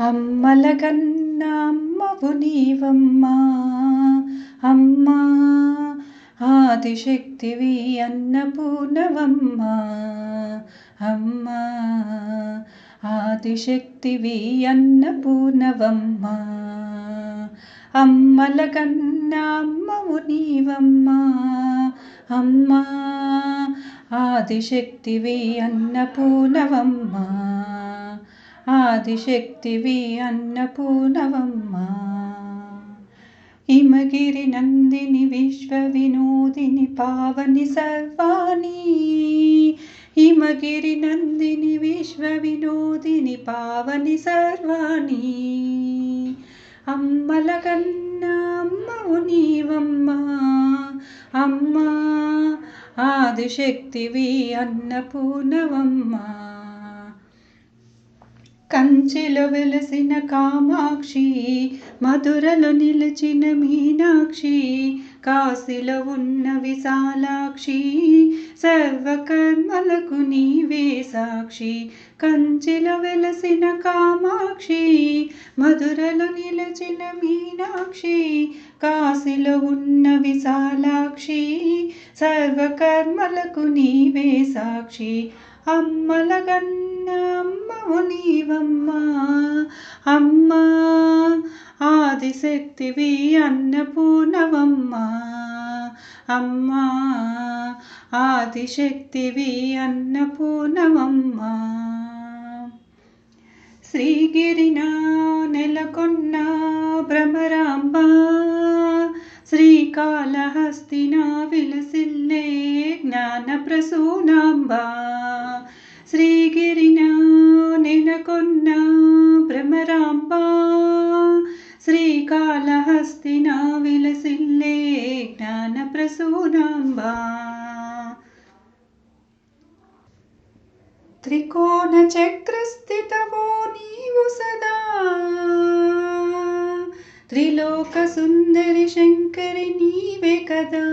అమ్మలగన్న అమ్మవు నీవమ్మా. అమ్మా ఆదిశక్తివి అన్నపూర్ణవమ్మా. అమ్మా ఆదిశక్తివి అన్నపూర్ణవమ్మా. అమ్మల కన్న అమ్మవు నీవమ్మా. అమ్మా ఆదిశక్తివి అన్నపూర్ణవమ్మా. ఆదిశక్తివి అన్నపూర్ణవమ్మా. హిమగిరి నందిని విశ్వ వినోదిని పావని సర్వాణి. హిమగిరి నందిని విశ్వ వినోదిని పావని సర్వాణి. అమ్మల కన్నా అమ్మవు నీవమ్మ. అమ్మా ఆదిశక్తివి అన్నపూర్ణవమ్మా. కంచెలో వెలసిన కామాక్షి మధురలో నిలిచిన మీనాక్షి కాశీలో ఉన్న విశాలాక్షి సర్వకర్మలకు నీవే సాక్షి. కంచెలో వెలసిన కామాక్షి మధురలో నిలచిన మీనాక్షి. కాశీలో ఉన్న విశాలాక్షి సర్వకర్మలకు నీవే సాక్షి. అమ్మల గన్న అమ్మవు నీవమ్మ అమ్మా. ఆదిశక్తివి అన్నపూర్ణవమ్మ. అమ్మా ఆదిశక్తివి అన్నపూర్ణవమ్మ. శ్రీగిరిన నెలకొన్న భ్రమరాంబ. శ్రీకాళహస్తిన విలసిల్లే జ్ఞాన ప్రసూనాంబ శ్రీగిరిన నెలకొన్న భ్రమరాంబ. ప్రసూనాంబ త్రికోణ చక్రస్థితవో నీవు సదా త్రిలోక సుందరి శంకరి నీవే కదా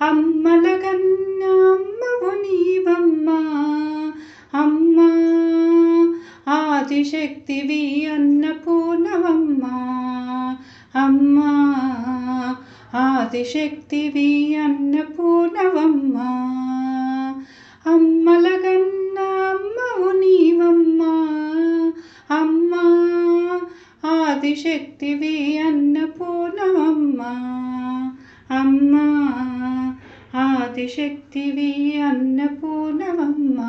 అమ్మల కన్న అమ్మవు నీవమ్మా అమ్మా ఆదిశక్తివి అన్నపూర్ణవమ్మా అమ్మా ఆదిశక్తివి అన్నపూర్ణవమ్మా. అన్నపూర్ణవమ్మ కన్న అమ్మవు నీవమ్మా అమ్మా ఆదిశక్తివి అన్నపూర్ణవమ్మ. అమ్మా ఆదిశక్తివి అన్నపూర్ణవమ్మ.